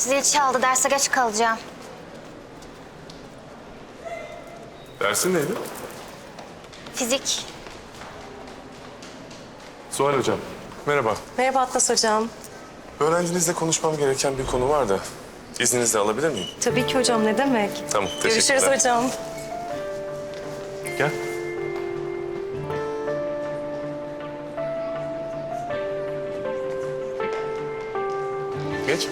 Zil çaldı. Derse geç kalacağım. Dersin neydi? Fizik. Suhal Hocam. Merhaba. Merhaba Atlas Hocam. Öğrencinizle konuşmam gereken bir konu var da izninizle alabilir miyim? Tabii ki hocam ne demek? Tamam, Görüşürüz teşekkürler. hocam. Gel. Geç.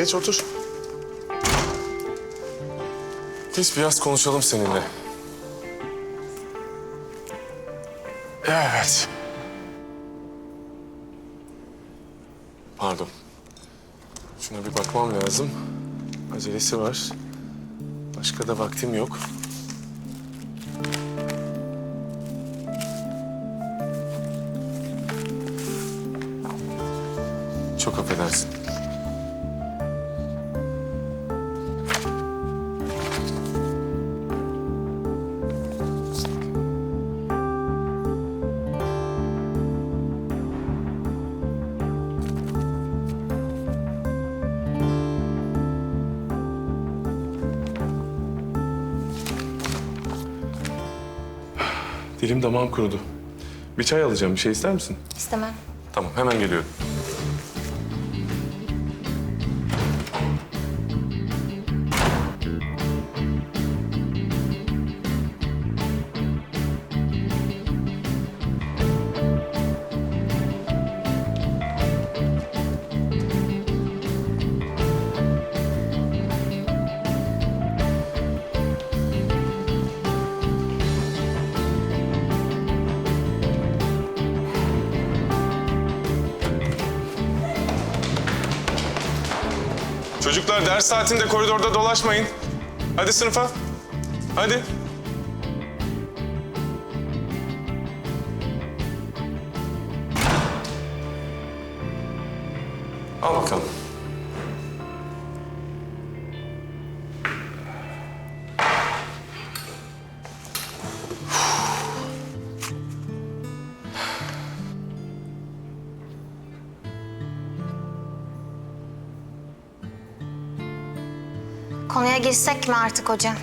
Geç otur. Geç biraz konuşalım seninle. Evet. Pardon. Şuna bir bakmam lazım. Acelesi var. Başka da vaktim yok. Çok affedersin. Dilim damağım kurudu. Bir çay alacağım. Bir şey ister misin? İstemem. Tamam, hemen geliyorum. Çocuklar ders saatinde koridorda dolaşmayın. Hadi sınıfa. Hadi. Al bakalım. Konuya girsek mi artık hocam?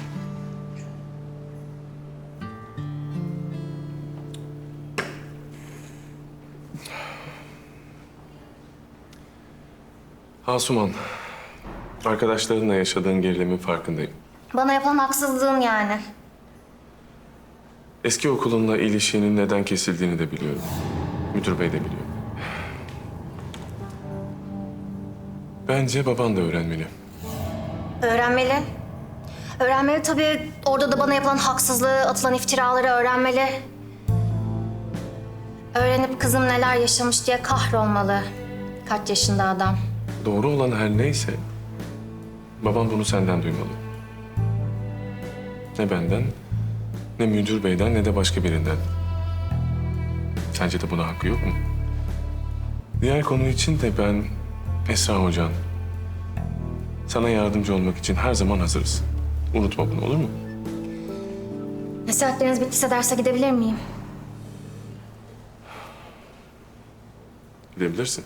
Asuman, arkadaşlarınla yaşadığın gerilimin farkındayım. Bana yapılan haksızlığın yani. Eski okulunla ilişkinin neden kesildiğini de biliyorum. Müdür bey de biliyor. Bence baban da öğrenmeli. Öğrenmeli. Öğrenmeli tabii. Orada da bana yapılan haksızlığı, atılan iftiraları öğrenmeli. Öğrenip kızım neler yaşamış diye kahrolmalı. Kaç yaşında adam. Doğru olan her neyse, babam bunu senden duymalı. Ne benden, ne müdür beyden, ne de başka birinden. Sence de buna hakkı yok mu? Diğer konu için de ben, Esra Hocan, sana yardımcı olmak için her zaman hazırız. Unutma bunu olur mu? Nasihatleriniz bittiyse derse gidebilir miyim? Gidebilirsin.